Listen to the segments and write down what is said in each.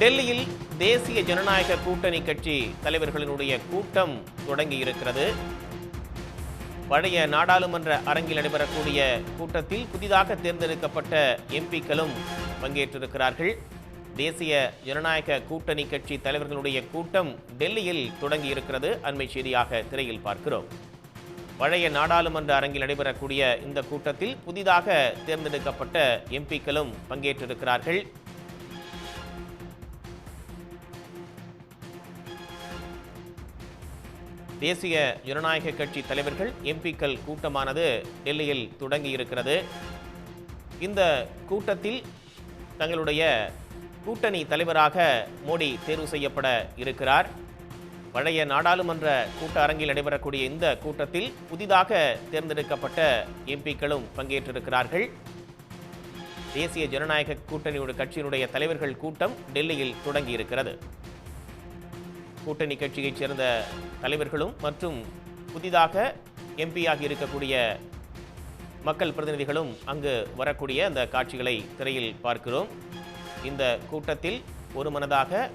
டெல்லியில் தேசிய ஜனநாயக கூட்டணி கட்சி தலைவர்களினுடைய கூட்டம் தொடங்கி இருக்கிறது பழைய நாடாளுமன்ற அரங்கில் நடைபெறக்கூடிய கூட்டத்தில் புதிதாக தேர்ந்தெடுக்கப்பட்ட எம்பிக்களும் பங்கேற்றிருக்கிறார்கள். தேசிய ஜனநாயக கூட்டணி கட்சி தலைவர்களுடைய கூட்டம் டெல்லியில் தொடங்கி இருக்கிறது அண்மை செய்தியாக திரையில் பார்க்கிறோம். பழைய நாடாளுமன்ற அரங்கில் நடைபெறக்கூடிய இந்த கூட்டத்தில் புதிதாக தேர்ந்தெடுக்கப்பட்ட எம்பிக்களும் பங்கேற்றிருக்கிறார்கள். தேசிய ஜனநாயக கட்சி தலைவர்கள் எம்பிக்கள் கூட்டமானது டெல்லியில் தொடங்கி இருக்கிறது இந்த கூட்டத்தில் தங்களுடைய கூட்டணி தலைவராக மோடி தேர்வு செய்யப்பட இருக்கிறார். பழைய நாடாளுமன்ற கூட்ட அரங்கில் நடைபெறக்கூடிய இந்த கூட்டத்தில் புதிதாக தேர்ந்தெடுக்கப்பட்ட எம்பிக்களும் பங்கேற்றிருக்கிறார்கள். தேசிய ஜனநாயக கூட்டணியுடைய கட்சியினுடைய தலைவர்கள் கூட்டம் டெல்லியில் தொடங்கி இருக்கிறது கூட்டணி கட்சியைச் சேர்ந்த தலைவர்களும் மற்றும் புதிதாக எம்பியாக இருக்கக்கூடிய மக்கள் பிரதிநிதிகளும் அங்கு வரக்கூடிய அந்த காட்சிகளை திரையில் பார்க்கிறோம். இந்த கூட்டத்தில் ஒரு மனதாக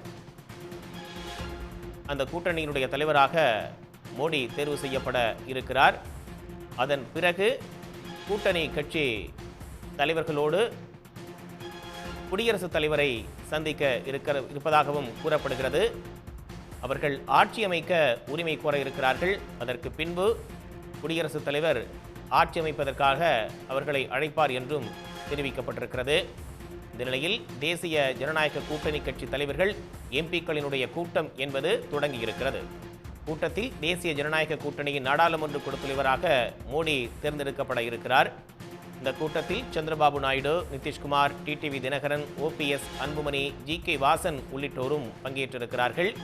அந்த கூட்டணியினுடைய தலைவராக மோடி தேர்வு செய்யப்பட இருக்கிறார். அதன் பிறகு கூட்டணி கட்சி தலைவர்களோடு குடியரசுத் தலைவரை சந்திக்க இருக்கிற இருப்பதாகவும் கூறப்படுகிறது. அவர்கள் ஆட்சி அமைக்க உரிமை கோர இருக்கிறார்கள். அதற்கு பின்பு குடியரசுத் தலைவர் ஆட்சி அமைப்பதற்காக அவர்களை அழைப்பார் என்றும் தெரிவிக்கப்பட்டிருக்கிறது. இந்த நிலையில் தேசிய ஜனநாயக கூட்டணி கட்சி தலைவர்கள் எம்பிக்களினுடைய கூட்டம் என்பது தொடங்கியிருக்கிறது. கூட்டத்தில் தேசிய ஜனநாயக கூட்டணியின் நாடாளுமன்ற குழு தலைவராக மோடி தேர்ந்தெடுக்கப்பட இருக்கிறார். இந்த கூட்டத்தில் Chandrababu Naidu Nitish Kumar TTV Dhinakaran OPS Anbumani G K Vasan உள்ளிட்டோரும் பங்கேற்றிருக்கிறார்கள்.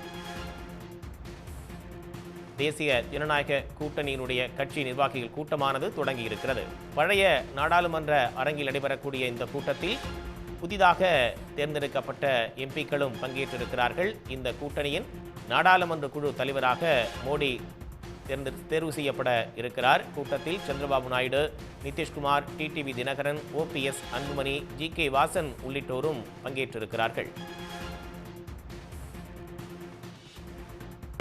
தேசிய ஜனநாயக கூட்டணியினுடைய கட்சி நிர்வாகிகள் கூட்டமானது தொடங்கி இருக்கிறது பழைய நாடாளுமன்ற அரங்கில் நடைபெறக்கூடிய இந்த கூட்டத்தில் புதிதாக தேர்ந்தெடுக்கப்பட்ட எம்பிக்களும் பங்கேற்றிருக்கிறார்கள். இந்த கூட்டணியின் நாடாளுமன்ற குழு தலைவராக மோடி தேர்ந்து தேர்வு செய்யப்பட இருக்கிறார். கூட்டத்தில் Chandrababu Naidu Nitish Kumar TTV Dhinakaran OPS Anbumani G K Vasan உள்ளிட்டோரும் பங்கேற்றிருக்கிறார்கள்.